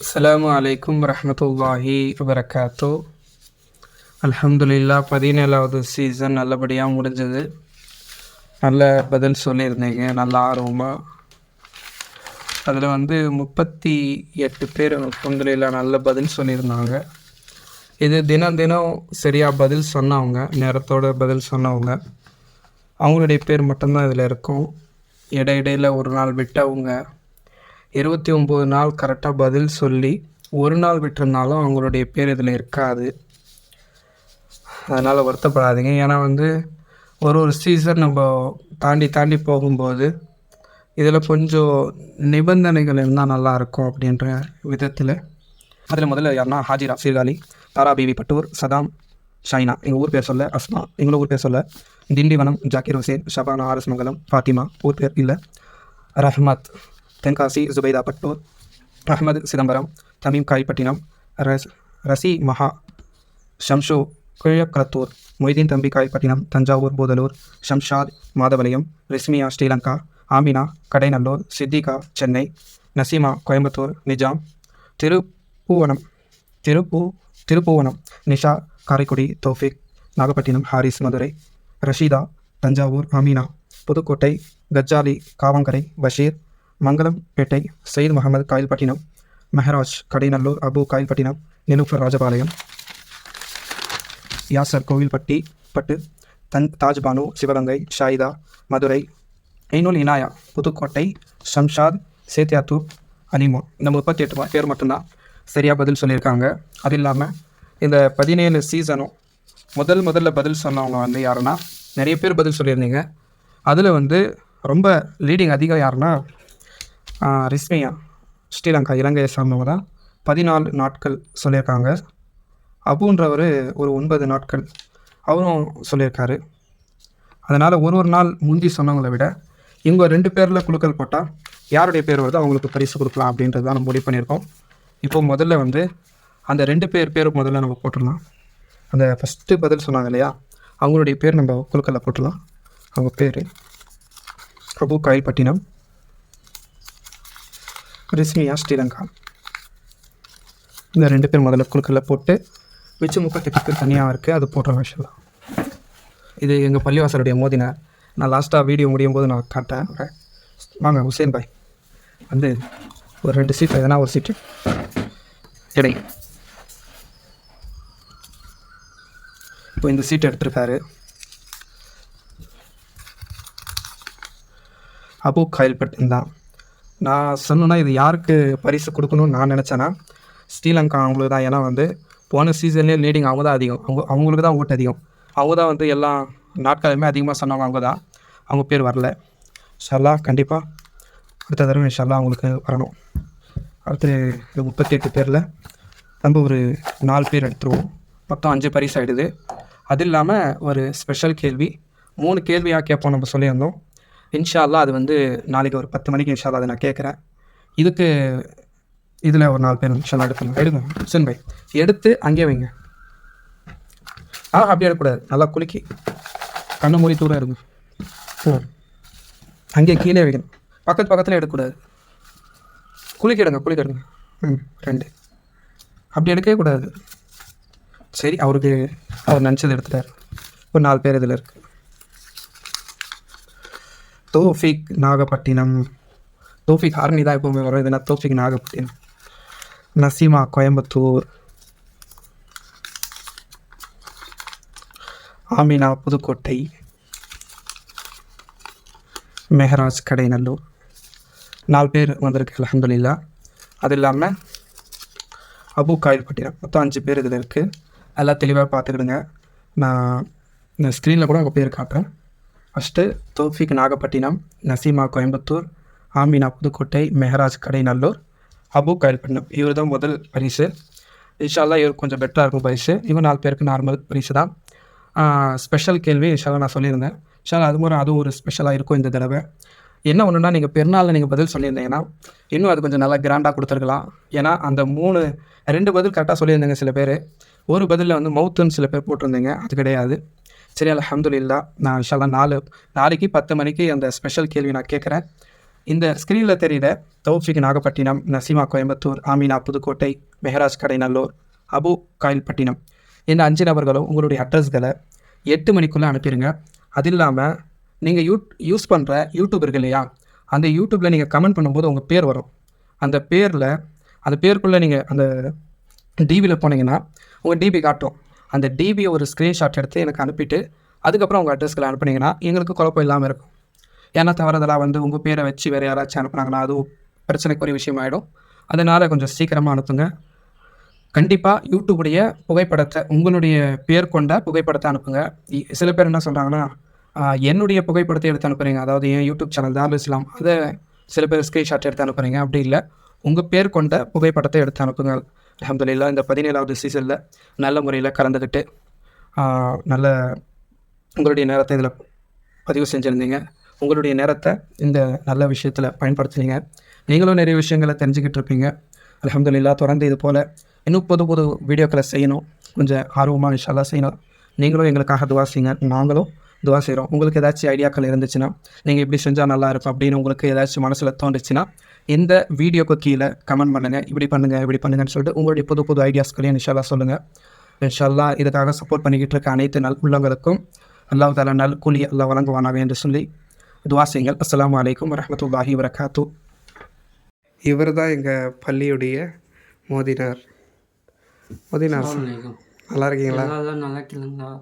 அஸ்லாம் அலைக்கும் வரஹ்மத்துல்லாஹி வபரகாத்தோ அலமதுல்லா பதினேழாவது சீசன் நல்லபடியாக முடிஞ்சது. நல்ல பதில் சொல்லியிருந்தீங்க நல்ல ஆர்வமாக அதில் வந்து முப்பத்தி எட்டு பேர் அலமதுல்லா நல்ல பதில் சொல்லியிருந்தாங்க. இது தினம் தினம் சரியாக பதில் சொன்னவங்க நேரத்தோட பதில் சொன்னவங்க அவங்களுடைய பேர் மட்டும்தான் இதில் இருக்கும். இடையிடையில் ஒரு நாள் விட்டவங்க இருபத்தி ஒம்பது நாள் கரெக்டாக பதில் சொல்லி ஒரு நாள் விட்டுருந்தாலும் அவங்களுடைய பேர் இதில் இருக்காது. அதனால் வருத்தப்படாதீங்க. ஏன்னா வந்து ஒரு ஒரு சீசன் நம்ம தாண்டி தாண்டி போகும்போது இதில் கொஞ்சம் நிபந்தனைகள் இருந்தால் நல்லாயிருக்கும் அப்படின்ற விதத்தில். அதில் முதல்ல யாருன்னா ஹாஜிரா சீர்காழி தாரா பிவி பட்டூர் சதாம் ஷைனா. எங்கள் ஊர் பேர் சொல்ல அஸ்மா. எங்களோட ஊர் பேர் சொல்ல திண்டிவனம் ஜாக்கிர் ஹுசேன் ஷபானா ஆர்எஸ் மங்கலம் ஃபாத்திமா. ஊர் பேர் இல்லை ரஹ்மத். தென்காசி ஜுபைதா பட்டூர் அஹ்மது சிதம்பரம் தமீம் காய்பட்டினம் ரஸ் ரசி மஹா ஷம்ஷு கிழக்கலத்தூர் மொய்தீன் தம்பி காய்பட்டினம் தஞ்சாவூர் பூதலூர் ஷம்ஷாத் மாதவலயம் ரிஸ்மியா ஸ்ரீலங்கா ஆமினா கடைநல்லூர் சித்திகா சென்னை நசீமா கோயம்புத்தூர் நிஜாம் திருப்பூவனம் திருப்பூ திருப்பூவனம் நிஷா காரைக்குடி தோஃபிக் நாகப்பட்டினம் ஹாரிஸ் மதுரை ரஷீதா தஞ்சாவூர் அமீனா புதுக்கோட்டை கஜாலி காவங்கரை பஷீர் மங்களம் பேட்டை சயீத் முகமது காயல்பட்டினம் மெஹராஜ் கடைநல்லூர் அபு காயல்பட்டினம் நினுஃபர் ராஜபாளையம் யாசர் கோவில்பட்டி பட்டு தன் தாஜ்பானு சிவகங்கை ஷாயிதா மதுரை ஐநூல் இனாயா புதுக்கோட்டை ஷம்ஷாத் சேத்தியாத்தூர் அனிமோன் இந்த முப்பத்தி எட்டு பேர் மட்டும்தான் சரியாக பதில் சொல்லியிருக்காங்க. அது இல்லாமல் இந்த பதினேழு சீசனும் முதல் முதல்ல பதில் சொன்னவங்க வந்து யாருன்னா நிறைய பேர் பதில் சொல்லியிருந்தீங்க. அதில் வந்து ரொம்ப லீடிங் அதிகம் யாருன்னா ரிஸ்மியா ஸ்ரீலங்கா இலங்கையை சார்ந்தவங்க தான் பதினாலு நாட்கள் சொல்லியிருக்காங்க. அபுன்றவர் ஒரு ஒன்பது நாட்கள் அவரும் சொல்லியிருக்காரு. அதனால் ஒரு ஒரு நாள் முந்தி சொன்னவங்களை விட இவங்க ரெண்டு பேரில் குழுக்கள் போட்டால் யாருடைய பேர் வருதோ அவங்களுக்கு பரிசு கொடுக்கலாம் அப்படின்றது தான் நம்ம முடிவு பண்ணியிருக்கோம். இப்போ முதல்ல வந்து அந்த ரெண்டு பேர் பேர் முதல்ல நம்ம போட்டுடலாம் அந்த ஃபஸ்ட்டு பதில் சொன்னாங்க இல்லையா? அவங்களுடைய பேர் நம்ம குழுக்களில் போட்டுடலாம். அவங்க பேர் பிரபு காயல்பட்டினம். ரிஸ்மியா ஸ்ரீலங்கா. இந்த ரெண்டு பேர் முதல்ல குழுக்களில் போட்டு மிச்சம் முப்பத்தெட்டு பேர் தனியாக இருக்குது அது போடுற விஷயம் இது எங்கள் பள்ளிவாசலுடைய மோதினார் நான் லாஸ்ட்டாக வீடியோ முடியும் போது நான் காட்டேன். வாங்க ஹுசேன் பாய். வந்து ஒரு ரெண்டு சீட் எதனா ஒரு சீட்டு இடை இப்போ இந்த சீட் எடுத்திருக்காரு. அபு காயல்பட் தான். நான் சொன்னேன்னா இது யாருக்கு பரிசு கொடுக்கணும்னு நான் நினச்சேன்னா ஸ்ரீலங்கா அவங்களுக்கு தான். ஏன்னா வந்து போன சீசன்லேயே லீடிங் அவங்க தான் அதிகம். அவங்க அவங்களுக்கு தான் ஓட்டு அதிகம். அவங்க தான் வந்து எல்லா நாட்களுமே அதிகமாக சொன்னவங்க அவங்க தான். அவங்க பேர் வரல. ஷல்லா கண்டிப்பாக அடுத்த தடவை ஷல்லா அவங்களுக்கு வரணும். அடுத்து முப்பத்தி எட்டு பேரில் நம்ம ஒரு நாலு பேர் எடுத்துருவோம். மொத்தம் அஞ்சு பரிசு ஆகிடுது அது இல்லாமல் ஒரு ஸ்பெஷல் கேள்வி. மூணு கேள்வியாக கேட்போம் நம்ம சொல்லியிருந்தோம். இன்ஷால்லா அது வந்து நாளைக்கு ஒரு பத்து மணிக்கு இன்ஷால்லா அதை நான் கேட்குறேன். இதுக்கு இதில் ஒரு நாலு பேர் இன்ஷால்லா எடுக்கணும் எடுங்க சின் பை. எடுத்து அங்கேயே வைங்க. ஆ அப்படியே எடுக்கக்கூடாது. நல்லா குலுக்கி. கண்ணு மூடி தூரம் இருங்க. ம் அங்கேயே கீழே வைக்கணும். பக்கத்து பக்கத்தில் எடுக்கக்கூடாது. குளிக்க எடுங்க குளிக்க எடுங்க ம் ரெண்டு. அப்படி எடுக்கவே கூடாது. சரி அவருக்கு அவர் நினச்சது எடுத்துட்டார். ஒரு நாலு பேர் இதில் இருக்குது தோஃபிக் நாகப்பட்டினம் தோஃபிக் ஆர்மி தான் எப்பவுமே வரும் இதுனா தோஃபிக் நாகப்பட்டினம் நசீமா கோயம்புத்தூர் ஆமினா புதுக்கோட்டை மெஹராஜ் கடைநல்லூர் நாலு பேர் வந்திருக்கு அலமதுல்லா அது இல்லாமல் அபு காயல்பட்டினம் மொத்தம் அஞ்சு பேர் இதில் இருக்குது எல்லாம் தெளிவாக பார்த்துக்கிடுங்க நான் இந்த ஸ்க்ரீனில் கூட அங்கே பேர் காட்டுறேன் ஃபஸ்ட்டு தோஃபிக் நாகப்பட்டினம் நசீமா கோயம்புத்தூர் ஆமினா புதுக்கோட்டை மெஹராஜ் கடைநல்லூர் அபு காயல்பட்டினம் இவர் தான் முதல் பரிசு. இன்ஷால்லா இவர் கொஞ்சம் பெட்டராக இருக்கும் பரிசு. இவர் நாலு பேருக்கு நார்மல் பரிசு தான். ஸ்பெஷல் கேள்வி இன்ஷால்லா நான் சொல்லியிருந்தேன். இன்ஷால்லா அது மாதிரி அதுவும் ஒரு ஸ்பெஷலாக இருக்கும் இந்த தடவை. என்ன ஒன்றுனா நீங்கள் பெருநாளில் நீங்கள் பதில் சொல்லியிருந்தீங்கன்னா இன்னும் அது கொஞ்சம் நல்லா கிராண்டாக கொடுத்துருக்கலாம். ஏன்னா அந்த மூணு ரெண்டு பதில் கரெக்டாக சொல்லியிருந்தேங்க சில பேர். ஒரு பதிலில் வந்து மவுத்துன்னு சில பேர் போட்டிருந்தீங்க. அது கிடையாது. சரி அலமதுல்லா நான் இன்ஷால்லா நாலு நாளைக்கு பத்து மணிக்கு அந்த ஸ்பெஷல் கேள்வி நான் கேட்குறேன். இந்த ஸ்க்ரீனில் தெரிகிற தௌஃபிக் நாகப்பட்டினம் நசீமா கோயம்புத்தூர் ஆமினா புதுக்கோட்டை மெஹராஜ் கடைநல்லூர் அபு காயில்பட்டினம். இந்த அஞ்சு நபர்களும் உங்களுடைய அட்ரஸ்களை எட்டு மணிக்குள்ளே அனுப்பிடுங்க அது இல்லாமல் நீங்கள் யூ யூஸ் பண்ணுற யூடியூப் இருக்கு இல்லையா அந்த யூடியூப்பில் நீங்கள் கமெண்ட் பண்ணும்போது உங்கள் பேர் வரும். அந்த பேரில் அந்த பேருக்குள்ளே நீங்கள் அந்த டிபியில் போனீங்கன்னா உங்கள் டிபி காட்டும். அந்த டிபியை ஒரு ஸ்க்ரீன்ஷாட் எடுத்து எனக்கு அனுப்பிட்டு அதுக்கப்புறம் உங்கள் அட்ரஸ்களை அனுப்புனீங்கன்னா எங்களுக்கு குழப்பம் இல்லாமல் இருக்கும். ஏன்னா தவறுதலாக வந்து உங்கள் பேரை வச்சு வேறு யாராச்சும் அனுப்புனாங்கன்னா அதுவும் பிரச்சனைக்குரிய விஷயம் ஆகிடும் அதனால் கொஞ்சம் சீக்கிரமாக அனுப்புங்க. கண்டிப்பாக யூடியூபுடைய புகைப்படத்தை உங்களுடைய பேர் கொண்ட புகைப்படத்தை அனுப்புங்க. இ- சில பேர் என்ன சொல்கிறாங்கன்னா என்னுடைய புகைப்படத்தை எடுத்து அனுப்புகிறீங்க அதாவது என் யூடியூப் சேனல் தான் இஸ்லாம். அதை சில பேர் ஸ்க்ரீன்ஷாட் எடுத்து அனுப்புகிறீங்க அப்படி இல்லை. உங்கள் பேர் கொண்ட புகைப்படத்தை எடுத்து அனுப்புங்க அஹமதுல்லா இந்த பதினேழாவது சீசனில் நல்ல முறையில் கலந்துக்கிட்டு நல்ல உங்களுடைய நேரத்தை இதில் பதிவு செஞ்சுருந்தீங்க. உங்களுடைய நேரத்தை இந்த நல்ல விஷயத்தில் பயன்படுத்துனீங்க. நீங்களும் நிறைய விஷயங்களை தெரிஞ்சுக்கிட்டு இருப்பீங்க. அலமதுல்லா தொடர்ந்து இது போல் இன்னும் புது புது வீடியோக்களை செய்யணும். கொஞ்சம் ஆர்வமாக விஷயம்லாம் செய்யணும். நீங்களும் எங்களுக்காக துவா செய்யுங்க. நாங்களும் துவா செய்கிறோம் உங்களுக்கு ஏதாச்சும் ஐடியாக்கள் இருந்துச்சுன்னா நீங்கள் இப்படி செஞ்சால் நல்லா இருக்கும் அப்படின்னு உங்களுக்கு ஏதாச்சும் மனசில் தோன்றுச்சுன்னா இந்த வீடியோக்கு கீழே கமெண்ட் பண்ணுங்கள் இப்படி பண்ணுங்கள் இப்படி பண்ணுங்கன்னு சொல்லிட்டு உங்களுடைய புது புது ஐடியாஸ்களையும் இன்ஷால்லா சொல்லுங்கள் இன்ஷால்லா இதுக்காக சப்போர்ட் பண்ணிக்கிட்டு இருக்க அனைத்து நல் உள்ளவங்களுக்கும் அல்லாஹ் தாலா நல் கூலி அல்லாஹ் வழங்குவானாக என்று சொல்லி துவா செய்யுங்கள். அஸ்ஸலாமு அலைக்கும் வரஹ்மத்துல்லாஹி வரகாத்து இவர் தான் எங்கள் பள்ளியுடைய மோதினார். மோதினார். நல்லா இருக்கீங்களா? நல்லா இருக்கீங்களா?